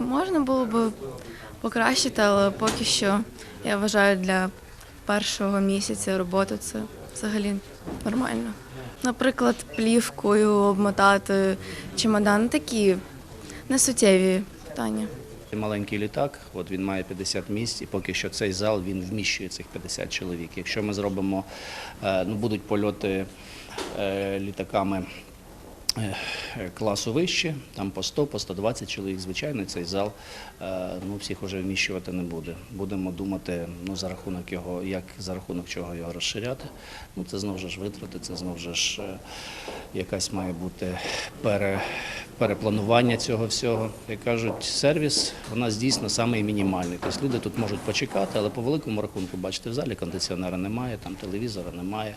Можна було б покращити, але поки що я вважаю для першого місяця роботи це взагалі нормально. Наприклад, плівкою обмотати чемодан такі несуттєві питання. Маленький літак, от він має 50 місць, і поки що цей зал він вміщує цих 50 чоловік. Якщо ми зробимо, е, ну будуть польоти е, літаками класу вище, там по 100, по 120 чоловік, звичайно, цей зал е, ну, всіх вже вміщувати не буде. Будемо думати ну, за рахунок його, як за рахунок чого його розширяти. Ну, це знову ж витрати, це знову ж е, якась має бути пере, перепланування цього всього. Як кажуть, сервіс у нас дійсно самий мінімальний. Тобто люди тут можуть почекати, але по великому рахунку, бачите, в залі кондиціонера немає, там телевізора немає.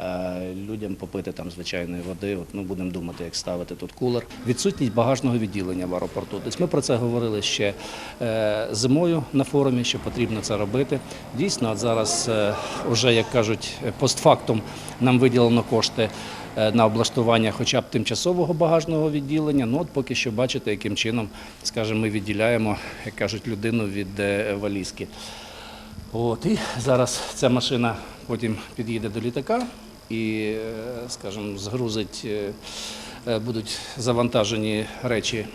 Е, Людям попити там звичайної води. От ми будемо думати, як ставити тут кулер. Відсутність багажного відділення в аеропорту. Тобто ми про це говорили ще е, зимою на форумі, що потрібно це робити. Дійсно, от зараз е, вже як кажуть, постфактум нам виділено кошти е, на облаштування хоча б тимчасового багажного відділення. Ну от поки що бачите, яким чином, скажімо, ми відділяємо, як кажуть, людину від е, валізки. От, і зараз ця машина потім під'їде до літака і, е, скажімо, згрузить, е, будуть завантажені речі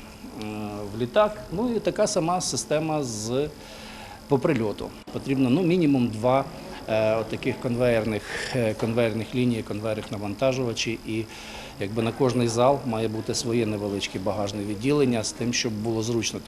в літак. Ну і така сама система з по прильоту. Потрібно ну, мінімум два от таких конвеєрних, конвейерних ліній, конвейерних навантажувачів. І якби на кожний зал має бути своє невеличке багажне відділення з тим, щоб було зручно.